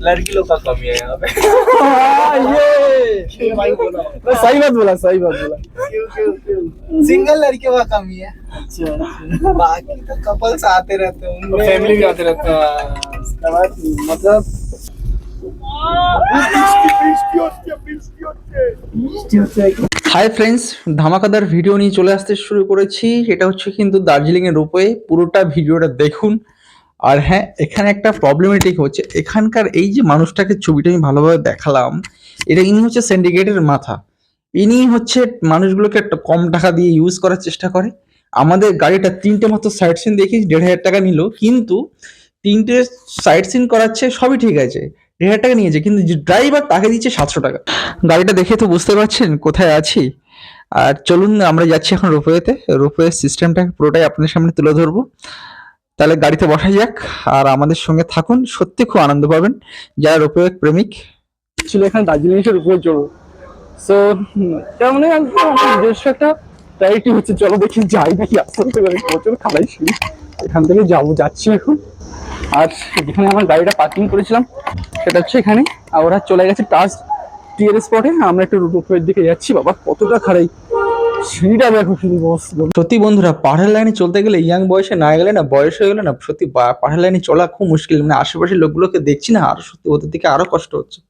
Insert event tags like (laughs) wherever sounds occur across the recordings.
लड़की लोग का कमी है यहाँ पे हाँ, ये सही बात बोला सही बात बोला सिंगल लड़कियों का कमी है बाकी तो कपल्स आते रहते हैं फैमिली भी आते रहते हैं मतलब হাই ফ্রেন্ডস ধামাকাদার ভিডিও নিয়ে চলে আসতে শুরু করেছি। এটা হচ্ছে কিন্তু দার্জিলিং এর রূপে পুরোটা ভিডিওটা দেখুন। আর হ্যাঁ এখানে একটা প্রবলেমেটিক হচ্ছে। এখানকার এই যে মানুষটাকে ছবিটা আমি ভালোভাবে দেখালাম, এটা ইনি হচ্ছে সিন্ডিকেটের মাথা। ইনি হচ্ছে মানুষগুলোকে একটা কম টাকা দিয়ে ইউজ করার চেষ্টা করে। আমাদের গাড়িটা তিনটে মতো সাইড সিন দেখি দেড় হাজার টাকা নিল। কিন্তু তিনটে সাইড সিন করাচ্ছে, সবই ঠিক আছে। দেড় হাজার টাকা নিয়েছে কিন্তু যে ড্রাইভার তাকে দিচ্ছে সাতশো টাকা। গাড়িটা দেখে তো বুঝতে পারছেন কোথায় আছি। আর চলুন আমরা যাচ্ছি এখন রোপওয়েতে। রোপওয়ে সিস্টেমটা পুরোটাই আপনার সামনে তুলে ধরবো। তাহলে গাড়িতে বসা যাক আর আমাদের সঙ্গে থাকুন। সত্যি খুব আনন্দ পাবেন যারা রোপওয়ে প্রেমিক। ছিল এখানে দার্জিলিং এসে রোপওয়ে চড়বো সো তার মানে নিজস্ব একটা প্রায়োরিটি হচ্ছে চলো দেখি যাই দেখি আস্তে আস্তে করে প্রচুর খালাই শুনি। এখান থেকে যাব যাচ্ছি এখন। আর যেখানে আমার গাড়িটা পার্কিং করেছিলাম, সেটা হচ্ছে এখানে। আর ওরা চলে গেছে টাচ টিয়ার স্পটে আমরা একটু রোপওয়ের দিকে যাচ্ছি। বাবা, কতটা খারাই সিঁড়িটা দেখো শুধু বস সত্যি বন্ধুরা, পাহাড়ের লাইনে চলতে গেলে ইয়াং বয়সে না গেলে না বয়স হয়ে গেলে না সত্যি পাহাড়ের লাইনে চলা খুব মুশকিল। মানে আশেপাশের লোকগুলোকে দেখছি না, আরও সত্যি ওদের দিকে আরও কষ্ট হচ্ছে।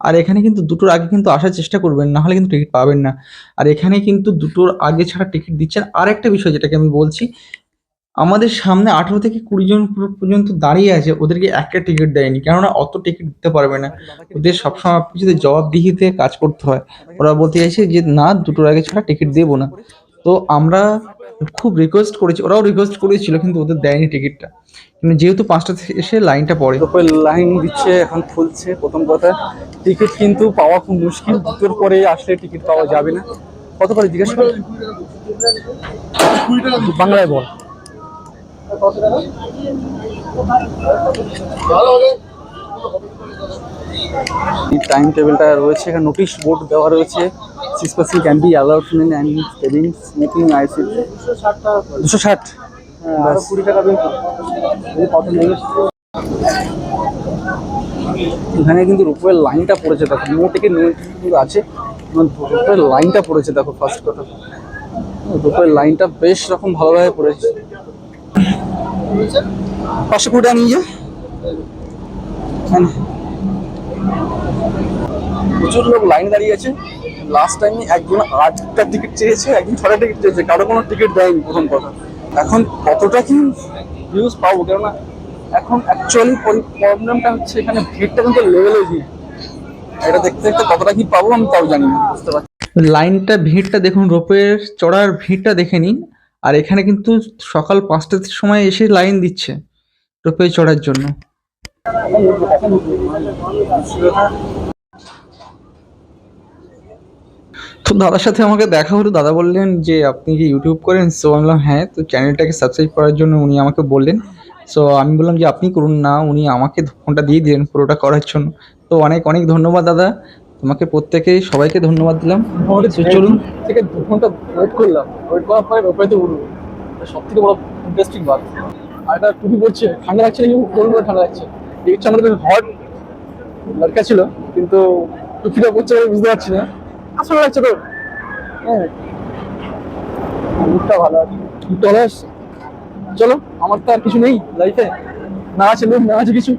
আর এখানে কিন্তু দুটোর আগে কিন্তু আসার চেষ্টা করবেন, না হলে কিন্তু টিকিট পাবেন না। আর এখানে কিন্তু দুটোর আগে ছাড়া টিকিট দিচ্ছেন। আর একটা বিষয় যেটাকে আমি বলছি আমাদের সামনে আঠারো থেকে কুড়ি জন পর্যন্ত দাঁড়িয়ে আছে, ওদেরকে একটা টিকিট দেয়নি। কেননা অত টিকিট দিতে পারবে না। ওদের সবসময় কিছুতে জবাবদিহিতে কাজ করতে হয়। ওরা বলতে চাইছে যে, না, দুটোর আগে ছাড়া টিকিট দেবো না। তো আমরা খুব রিকোয়েস্ট করেছি, ওরাও রিকোয়েস্ট করেছিল, কিন্তু ওদের দেয়নি টিকিটটা যেহেতু পাঁচটা থেকে এসে লাইনটা পড়ে। তারপরে লাইন দিচ্ছে, এখন খুলছে, প্রথম কথা। টিকিট কিন্তু পাওয়া খুব মুশকিল। দুটোর পরে আসলে টিকিট পাওয়া যাবে না। কত করে জিজ্ঞেস করে? বাংলায় বল। এই টাইম টেবিলটা রয়েছে এখানে নোটিশ বোর্ড দেওয়া রয়েছে six percent can be allotment and savings making IC দুশো ষাট। কুড়ি টাকা এখানে কিন্তু রূপের লাইনটা পড়েছে দেখো নো কিন্তু আছে রূপের লাইনটা পড়েছে দেখো ফার্স্ট কথা। রূপের লাইনটা বেশ রকম ভালোভাবে পড়েছে। টাকা নিয়ে যা। প্রচুর লোক লাইন দাঁড়িয়ে আছে। লাস্ট টাইমে একজন আটটা টিকিট চেয়েছে একজন ছটা টিকিট চেয়েছে। কারও কোনো টিকিট দেয়নি প্রথম কথা। এখন কতটা কি ভিউজ পাবো? কেননা এখন অ্যাকচুয়ালি প্রবলেমটা হচ্ছে এখানে ভিড়টা কিন্তু লেভেলে দিয়ে এটা দেখতে দেখতে কতটা কি পাবো আমি তাও জানি না। বুঝতে পারছি। লাইনটা ভিড়টা দেখুন রোপের চড়ার ভিড়টা দেখে নিন। আর এখানে কিন্তু সকাল পাঁচটার সময় এসে লাইন দিচ্ছে রোপে চড়ার জন্য। তো দাদার সাথে আমাকে দেখা হলো, দাদা বললেন যে আপনি কি ইউটিউব করেন? সো আমি বললাম হ্যাঁ। তো চ্যানেলটাকে সাবস্ক্রাইব করার জন্য উনি আমাকে বললেন। সো আমি বললাম যে, আপনি করুন না। উনি আমাকে ফোনটা দিয়ে দিলেন পুরোটা করার জন্য। তো অনেক অনেক ধন্যবাদ, দাদা। তোমাকে প্রত্যেকে সবাইকে ধন্যবাদ দিলাম। চলুন। থেকে দু ঘণ্টা ওয়েট করলাম। ওয়েট করার পরে রোপাইতে উঠবো সব থেকে বড় ইন্টারেস্টিং বাত আর এটা টুপি পড়ছে ঠান্ডা লাগছে না কোন করে ঠান্ডা লাগছে। এই হচ্ছে আমাদের হট লড়কা ছিল কিন্তু টুপিটা পড়ছে আমি বুঝতে পারছি না। আসলে লাগছে তো। হ্যাঁ। মুখটা ভালো আছে। মুখটা ভালো আসছে চলো আমার তো আর কিছু নেই লাইফে না আছে লুক না আছে কিছু।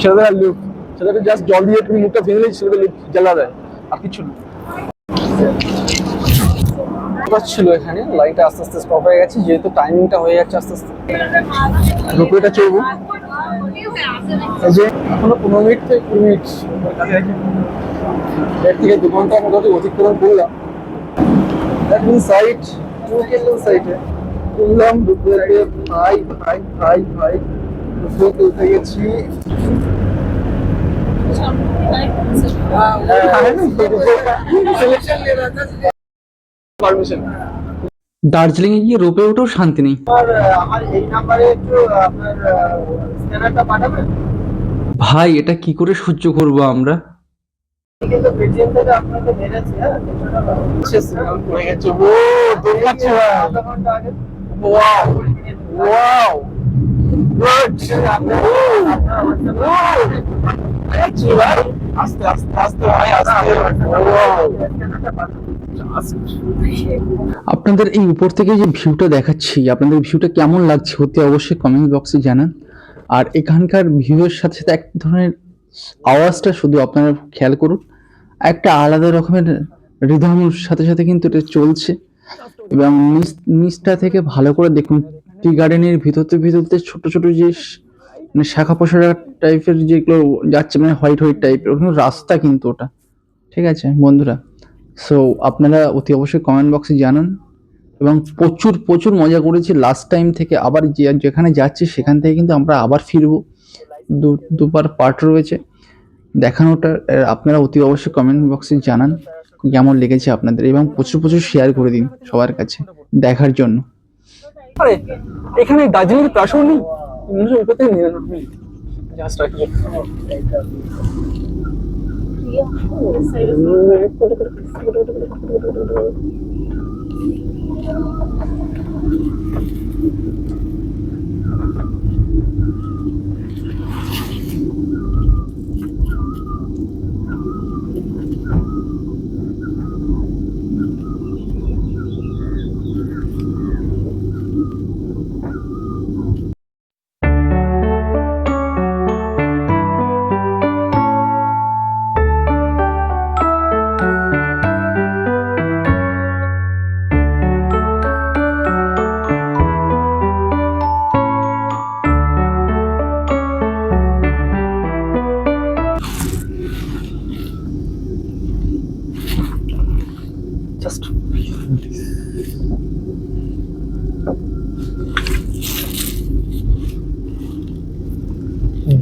সেটা লুক সেটাকে জাস্ট জল দিয়ে তুমি মুখটা ভেঙে দিয়েছি সেটাকে জ্বালা দেয়, আর কিছু না। ছিল এখানে? লাইনটা আস্তে আস্তে স্টপ হয়ে গেছে, যেহেতু টাইমিংটা হয়ে যাচ্ছে আস্তে আস্তে। রুপিটা চলবো। যে, এখনও পনেরো মিনিট থেকে কুড়ি মিনিট। এর থেকে দু ঘণ্টা মোটামুটি অতিক্রম করলাম এখন সাইট টু গেলাম সাইটে করলাম দুপুরে ভাই ভাই ভাই ভাই দুপুরে উঠে গেছি। দার্জিলিং এ গিয়ে রোপে উঠেও শান্তি নেই আর আমার এই নাম্বারে একটু আপনার স্ক্যানারটা পাঠাবেন ভাই এটা কি করে সহ্য করব আমরা কিন্তু আস্তে আস্তে আস্তে ভাই আস্তে আপনাদের এই উপর থেকে যে ভিউটা দেখাচ্ছি, আপনাদের ভিউটা কেমন লাগছে হতে অবশ্যই কমেন্ট বক্সে জানান। আর এখানকার ভিউয়ের সাথে সাথে এক ধরনের আওয়াজটা শুধু আপনারা খেয়াল করুন। একটা আলাদা রকমের রিদমের সাথে সাথে কিন্তু এটা চলছে। এবং নিচ নিচটা থেকে ভালো করে দেখুন টি গার্ডেনের ভিতরতে ভিতরতে ছোট ছোট যে মানে শাখা পোশাকা টাইপের যেগুলো যাচ্ছে মানে হোয়াইট হোয়াইট টাইপের ওখানে রাস্তা কিন্তু ওটা। ঠিক আছে, বন্ধুরা? সো আপনারা অতি অবশ্যই কমেন্ট বক্সে জানান। এবং প্রচুর প্রচুর মজা করেছি। লাস্ট টাইম থেকে আবার যেখানে যাচ্ছি, সেখান থেকে কিন্তু আমরা আবার ফিরবো। দু, দুবার পার্ট রয়েছে। দেখানোটা আপনারা অতি অবশ্যই কমেন্ট বক্সে জানান কেমন লেগেছে আপনাদের। এবং প্রচুর প্রচুর শেয়ার করে দিন সবার কাছে দেখার জন্য। এখানে দার্জিলিং এর मुझे पता ही नहीं है जाना जहाँ स्टार्ट किया। हाँ।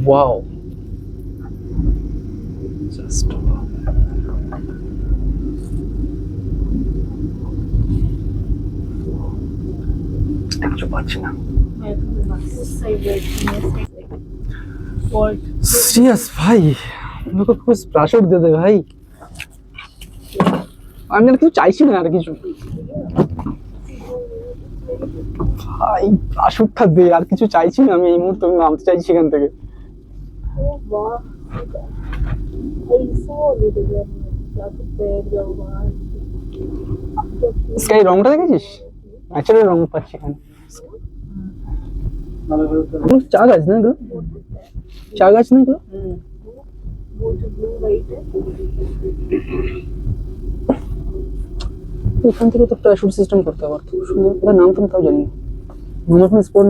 ওয়াও জাস্ট কিছু পাচ্ছি না সিরিয়াস ভাই? আমাকে কুছ প্রাসর দে দে ভাই। আমি আর কিছু চাইছি না আর কিছু। ভাই প্রাসরটা দে আর কিছু চাইছি না আমি এই মুহূর্তে আমি নামতে চাইছি সেখান থেকে। স্কাই রংটা দেখেছিস ন্যাচারাল রং পাচ্ছি এখানে এগুলো চা গাছ না এগুলো চা গাছ না এগুলো এখান থেকে তো একটা শুট সিস্টেম করতে পারতো খুব সুন্দর ওটার নাম তো আমি তাও জানি না নাম এখন স্পোর্ট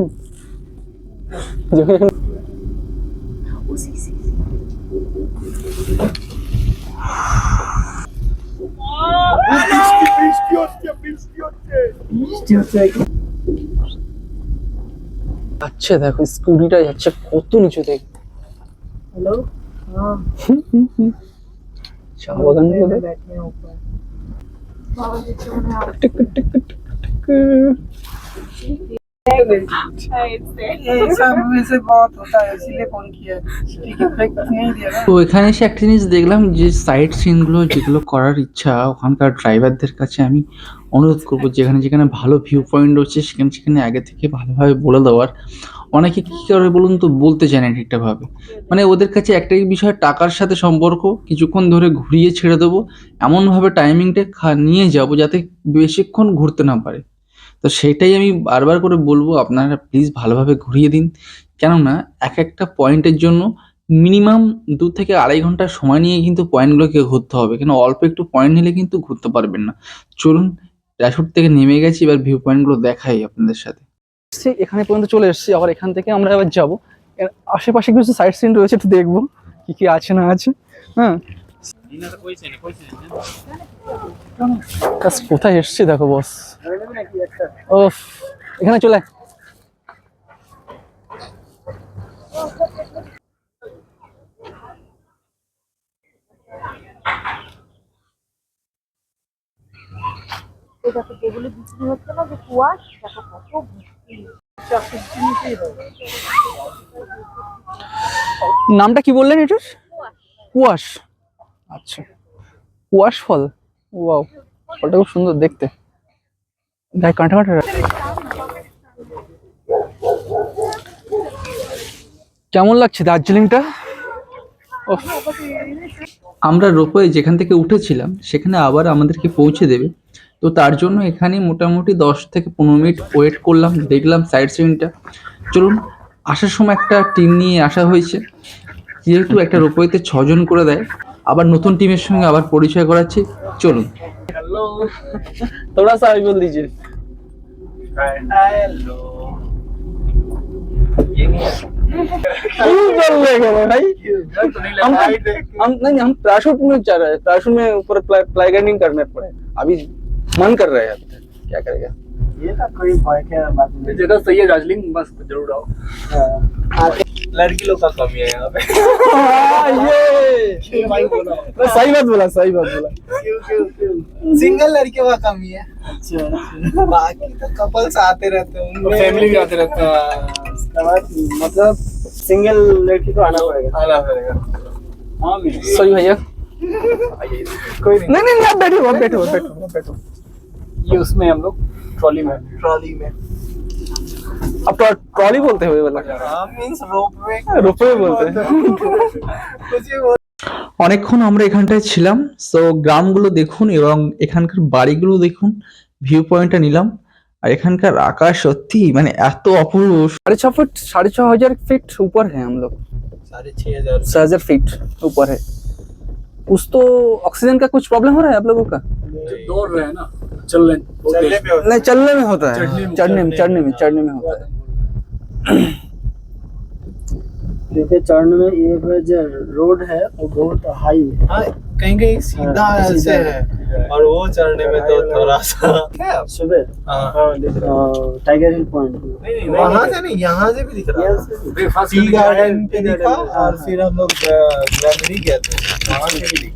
আচ্ছা দেখো স্কুটিটা যাচ্ছে কত নিচু দেখ। হ্যালো? চা বাগান টিক টিক টিক। এখানে এসে একটা জিনিস দেখলাম যে সাইড সিনগুলো যেগুলো করার ইচ্ছা, ওখানকার ড্রাইভারদের কাছে আমি অনুরোধ করব, যেখানে যেখানে ভালো ভিউ পয়েন্ট রয়েছে সেখানে সেখানে আগে থেকে ভালোভাবে বলে দেওয়ার। অনেকে কি করে বলুন তো, বলতে চায় না ঠিকঠাকভাবে। মানে ওদের কাছে একটাই বিষয়, টাকার সাথে সম্পর্ক। কিছুক্ষণ ধরে ঘুরিয়ে ছেড়ে দেবো। এমনভাবে টাইমিংটা নিয়ে যাব যাতে বেশিক্ষণ ঘুরতে না পারে। তো সেটাই আমি বারবার করে বলব, আপনারা প্লিজ ভালোভাবে ঘুরিয়ে দিন। কেননা এক একটা পয়েন্টের জন্য মিনিমাম দু থেকে আড়াই ঘণ্টা সময় নিয়ে কিন্তু পয়েন্টগুলোকে ঘুরতে হবে। কেন অল্প একটু পয়েন্ট নিলে কিন্তু ঘুরতে পারবেন না। চলুন ড্যাশবোর্ড থেকে নেমে গেছি, এবার ভিউ পয়েন্টগুলো দেখাই আপনাদের সাথে। এখানে পর্যন্ত চলে এসেছি, আবার এখান থেকে আমরা এবার যাব। আশেপাশে কিছু সাইড সিন রয়েছে, একটু দেখব কি কি আছে না আছে। হ্যাঁ Just কোথায় এসছি দেখো বস ও এখানে চলে আয়। দেখো যেগুলো বিক্রি হচ্ছে না যে কুয়াশ দেখো কত নামটা কি বললেন এটার? কুয়াশ। আচ্ছা। কুয়াশ ফল? ওয়াও, ফলটা খুব সুন্দর দেখতে। দেখ, কাঁটা কাঁটা। কেমন লাগছে দার্জিলিংটা? আমরা রোপওয়ে যেখান থেকে উঠেছিলাম, সেখানে আবার আমাদেরকে পৌঁছে দেবে। তো তার জন্য এখানে মোটামুটি দশ থেকে পনেরো মিনিট ওয়েট করলাম, দেখলাম সাইড সিনটা। চলুন, আসার সময় একটা টিম নিয়ে আসা হয়েছে। যেহেতু একটা রোপওয়েতে ছজন করে দেয় আবার নতুন টিমের সঙ্গে আবার পরিচয় করাচ্ছি চলুন थोड़ा सा भी बोल दीजिए क्यों बोल रहे हो भाई हम हम नहीं हम पैराशूट में चल रहे हैं पैराशूट में ऊपर प्लाइगेनिंग करने पड़े अभी मन कर रहे हैं अभी तक। क्या करेगा ये तो कोई भय के बात नहीं जगह सही है दार्जिलिंग मस्त जरूर आओ हाँ। लड़की लोग का कमी है यहाँ पे। हाँ, ये। मैं सही बात बोला सही बात बोला। सिंगल लड़कियों का कमी है अच्छा बाकी तो कपल्स आते रहते हैं उनमें फैमिली भी आते रहते हैं। मतलब सिंगल लड़की को आना पड़ेगा। आना पड़ेगा। हाँ सॉरी भैया। कोई नहीं। नहीं नहीं नहीं, आप बैठो आप बैठो बैठो बैठो। ये उसमें हम लोग ट्रॉली में। ट्रॉली में। आप ट्रॉ- ट्रॉली बोलते हुए बोला हाँ मीन्स रोप में रुपये बोलते हैं कुछ भी बोल অনেকক্ষণ আমরা এখানটায় ছিলাম সো গ্রামগুলো দেখুন এবং এখানকার বাড়িগুলো দেখুন ভিউ পয়েন্টটা নিলাম আর এখানকার আকাশ সত্যি মানে এত অপূর্ব साढ़े छह फुट साढ़े छह हजार फीट ऊपर है हम लोग साढ़े छह हजार छह हजार फीट ऊपर है कुछ तो ऑक्सीजन का कुछ प्रॉब्लम हो रहा है आप लोगों का? दौड़ रहे हैं ना हैं चलने। नहीं चलने में होता है। चढ़ने में- चढ़ने में चढ़ने में होता है। क्योंकि चढ़ने में ये जो- रोड है वो बहुत हाई है। हाँ कहीं कहीं सीधा हाँ, ऐसे सीधा है। और वो चढ़ने में तो थोड़ा सा क्या सुबह। हाँ। हाँ टाइगर हिल पॉइंट वहाँ से नहीं यहाँ से भी दिख रहा है। से भी। ब्रेकफास्ट टी गार्डन पे दिखा और हाँ, फिर हम लोग ग्लैमरी गए थे। वहाँ से भी दिखा।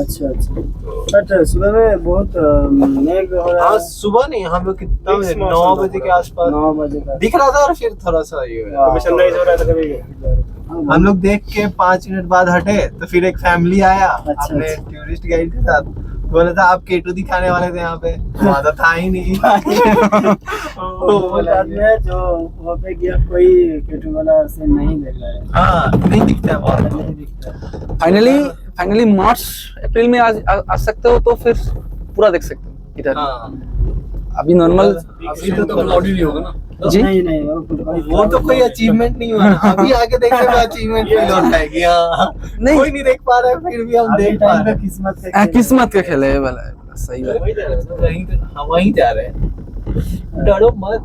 अच्छा अच्छा। बट सुबह में बहुत मेघ हो रहा हाँ। है सुबह नहीं हम लोग कितना बजे नौ बजे के आसपास नौ बजे का। दिख रहा था और फिर थोड़ा सा ये हुआ। कभी सनराइज हो रहा था कभी। हम हाँ, लोग देख के पाँच मिनट बाद हटे तो फिर एक फैमिली आया। अपने। टूरिस्ट गाइड के साथ। बोला था आप केटू दिखाने वाले थे यहाँ पे। वहाँ तो था ही नहीं। वो है जो वहाँ पे गया कोई केटू वाला से नहीं देख रहा है। हाँ नहीं दिखता है बहुत नहीं दिखता। फाइनली फाइनली मार्च अप्रैल में आज आ, आ सकते हो तो फिर पूरा देख सकते हो इधर। हाँ। अभी नॉर्मल अभी तो क्लाउड ही नहीं होगा ना। जी? नहीं नहीं वो तो कोई अचीवमेंट नहीं हुआ। अभी आगे देखने में अचीवमेंट फील होता है कि हाँ नहीं। कोई नहीं देख पा रहा है फिर भी हम देख पा रहे हैं। किस्मत का हाँ, खेल है। किस्मत का खेल है वाला सही बात। वहीं जा रहे हैं, हम वहीं जा रहे हैं। डरो मत।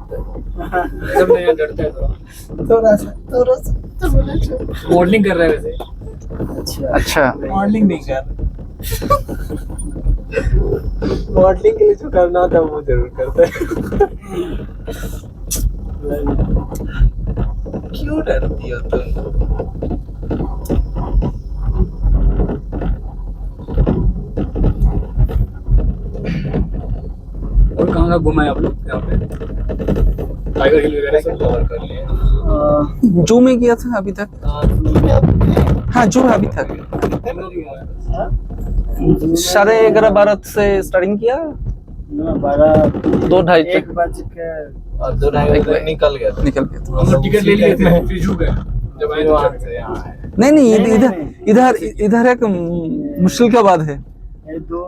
जब नहीं डरता है थोड़ा सा थोड़ा सा थोड़ा सा। मॉडलिंग कर रहे हैं वैसे। अच्छा। अच्छा। मॉडलिंग नहीं कर मॉडलिंग के लिए जो करना है वो ज़रूर करते हैं। क्यों डरती हो तुम? और कहाँ कहाँ घुमाए आप लोग यहाँ पे? टाइगर हिल वगैरह सब? कवर कर लिए। अ, जू में किया था अभी तक? हाँ जू अभी तक। साढ़े ग्यारह बारह से स्टार्टिंग किया? ना, बारह दो ढाई तक। बज के और दो ढाई निकल गया निकल गया हम लोग टिकट ले लिए थे फिर झू गए। जब आए तो आए। नहीं नहीं इधर इधर इधर एक मुश्किल का बात है। दो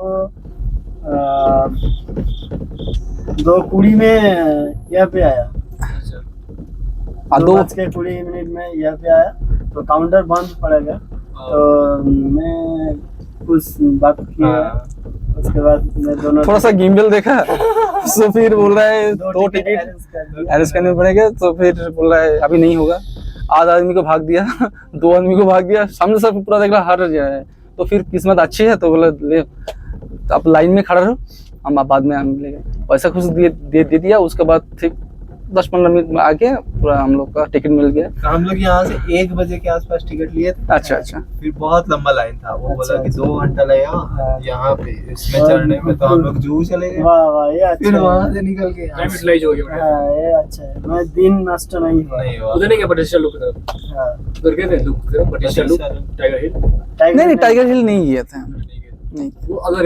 दो कुड़ी में यहाँ पे आया। हाँ, दो बज के कुड़ी मिनट में यहाँ पे आया। तो काउंटर बंद पड़ेगा तो मैं कुछ बात किया। हाँ। उसके बाद मैं दोनों थोड़ा सा गिम्बल देखा। (laughs) तो फिर बोल रहा है दो टिकट टिकट। अरेस्ट करने पड़ेगा तो फिर बोल रहा है अभी नहीं होगा। आधा आदमी को भाग दिया (laughs) दो आदमी को भाग दिया सामने सब पूरा देख रहा हार जाए तो फिर किस्मत अच्छी है तो बोला ले तो आप लाइन में खड़ा रहो हम आप बाद में हम मिलेंगे पैसा कुछ दे, दे, दे दिया उसके बाद ठीक दस पंद्रह मिनट में आके पूरा हम लोग का टिकट मिल गया। तो हम लोग यहाँ से एक बजे के आसपास टिकट लिए अच्छा अच्छा। फिर बहुत लंबा लाइन था। वो अच्छा, बोला अच्छा, कि दो घंटा लगेगा यहाँ पे इसमें चढ़ने में तो हम लोग जू चले गए। वाह वाह ये अच्छा फिर है। वहाँ से निकल के हो गया हाँ ये अच्छा है। मैं दिन नष्ट नहीं हुआ। नहीं हुआ। उधर नहीं गया लुक तरफ़? हाँ, उधर गए थे लुक तरफ़? लुक टाइगर हिल टाइगर नहीं नहीं टाइगर हिल नहीं गए थे नहीं वो अदर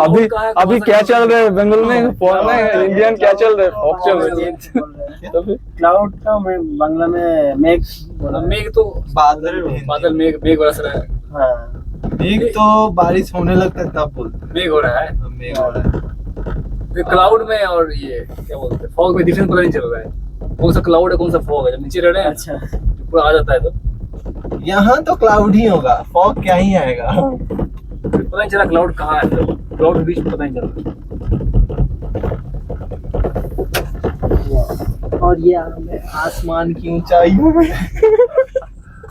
अभी अभी क्या चल रहा है? बंगाल में फॉग में इंडियन क्या चल रहा है? फॉग चल रहा है तो क्लाउड का मैं बांग्ला में मेघ बोला। मेघ तो बादल बादल मेघ मेघ बरस रहा है। हाँ। मेघ तो बारिश होने लगता है तब बोलते मेघ हो रहा है? हैं मेघ हो रहा है। क्लाउड में और ये क्या बोलते हैं? फॉग में डिफरेंस पता नहीं चल रहा है। कौन सा क्लाउड है कौन सा फॉग है? जब नीचे रह रहे हैं अच्छा। पूरा आ जाता है तो। यहाँ तो क्लाउड ही होगा। फॉग क्या ही आएगा? फिर पता नहीं चला क्लाउड कहाँ है क्लाउड के बीच में पता नहीं चला। और ये हमें आसमान की ऊंचाइयों में।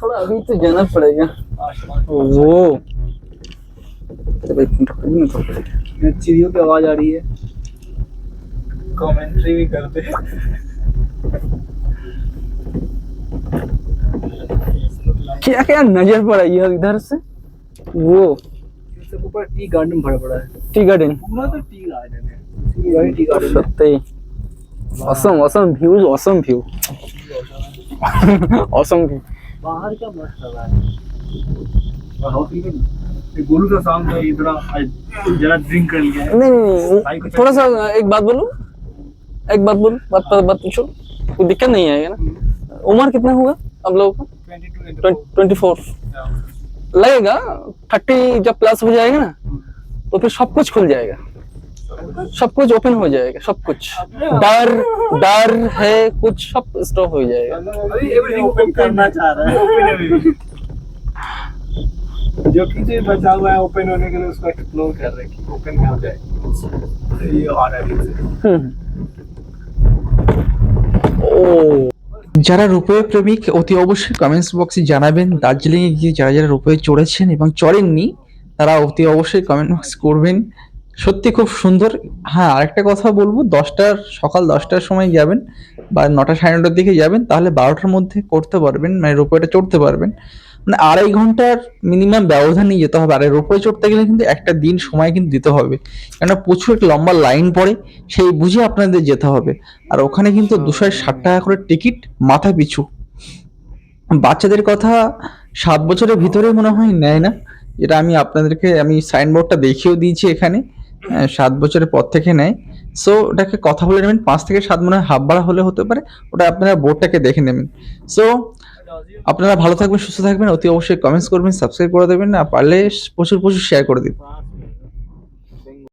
थोड़ा अभी तो जाना पड़ेगा। वो तो तो चिड़ियों की आवाज़ आ रही है। कमेंट्री भी करते हैं। क्या क्या नज़र पड़ा इधर से? वो। ऊपर टी गार्डन भरा पड़ा है। Tea garden? पूरा तो टी गार्डन है। Tea garden? सत्य बाहर का मस्त लगा गोलू का थोड़ा जरा ड्रिंक कर लिया नहीं नहीं नहीं थोड़ा सा एक बात बोलूँ? एक बात बोलूँ? बात बात, बात पूछो। कोई दिक्कत नहीं आएगा ना? उम्र कितना हुआ आप लोगों का? ट्वेंटी फोर लगेगा थर्टी जब प्लस हो जाएगा ना तो फिर सब कुछ खुल जाएगा। सब कुछ ओपन हो जाएगा सब कुछ। डर डर है कुछ सब स्टॉप हो जाएगा। अभी ओपन करना चाह रहा है। (laughs) जो पीछे बचा हुआ है ओपन होने के लिए उसको एक्सप्लोर कर रहे हैं कि ओपन हो जाए। ये और अभी से। हम्म। ओ। যারা রূপয়ে প্রেমিক, অতি অবশ্যই কমেন্টস বক্সে জানাবেন। দার্জিলিংয়ে গিয়ে যারা যারা রূপয়ে চড়েছেন এবং চড়েননি, তারা অতি অবশ্যই কমেন্ট বক্স করবেন। সত্যি খুব সুন্দর। হ্যাঁ আরেকটা কথা বলব, দশটার, সকাল দশটার সময় যাবেন বা নটা সাড়ে নটার দিকে যাবেন, তাহলে বারোটার মধ্যে করতে পারবেন মানে রোপওয়েটা চড়তে পারবেন। মানে আড়াই ঘণ্টার মিনিমাম ব্যবধান নিয়ে যেতে হবে। আর রোপওয়ে চড়তে গেলে কিন্তু একটা দিন সময় কিন্তু দিতে হবে। কেননা প্রচুর একটা লম্বা লাইন পড়ে সেই বুঝে আপনাদের যেতে হবে। আর ওখানে কিন্তু দুশো ষাট টাকা করে টিকিট মাথা পিছু। বাচ্চাদের কথা সাত বছরের ভিতরে মনে হয় নেয় না। এটা আমি আপনাদেরকে আমি সাইনবোর্ডটা দেখিয়েও দিয়েছি এখানে। সাত বছরের পর থেকে নেয়। সো ওটাকে কথা বলে নেবেন। পাঁচ থেকে সাত মনে হয় হাফ বাড়া হলে হতে পারে। ওটা আপনারা বোর্ডটাকে দেখে নেবেন। সো আপনারা ভালো থাকবেন, সুস্থ থাকবেন। অতি অবশ্যই কমেন্টস করবেন সাবস্ক্রাইব করে দেবেন না, পারলে প্রচুর প্রচুর শেয়ার করে দিন